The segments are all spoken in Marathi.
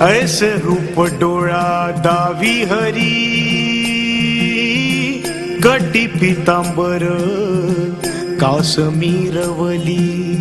ऐस रूप डोळा दावी हरी कटी पितांबर कासमीरवली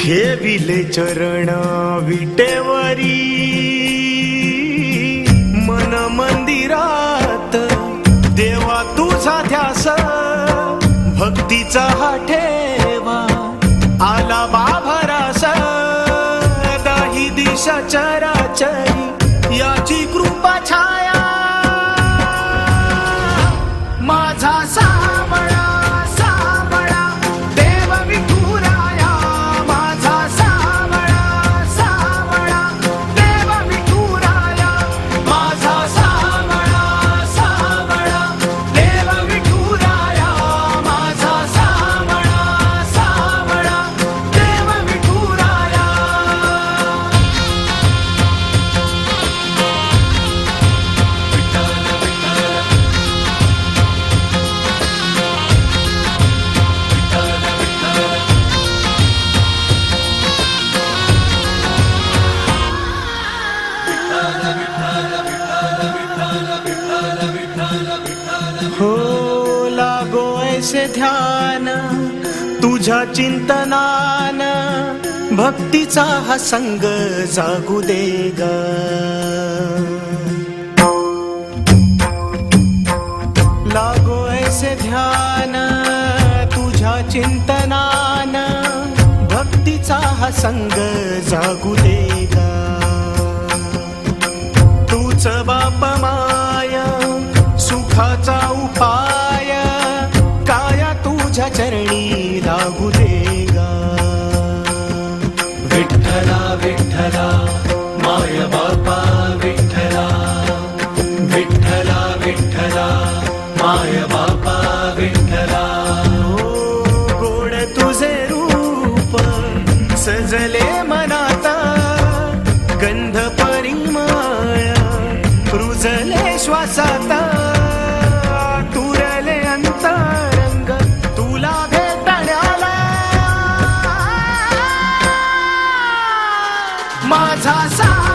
ठेविले चरण विटेवरी. मन मंदिरात देवा तुझा ध्यास भक्तीचा हा हो लागो ऐसे ध्यान तुझ्या चिंतनान भक्तीचा हा संग जागू दे ग. लागो ऐसे ध्यान तुझ्या चिंतनान भक्तीचा हा संग जागू दे सुखाचा उपाय. काया तुझ्या चरणी लागू दे गा विठ्ठला विठ्ठला माय बापा विठ्ठला. विठ्ठला विठ्ठला माय बापा विठ्ठला. गोड तुझे रूप सजले मनाता. My sa.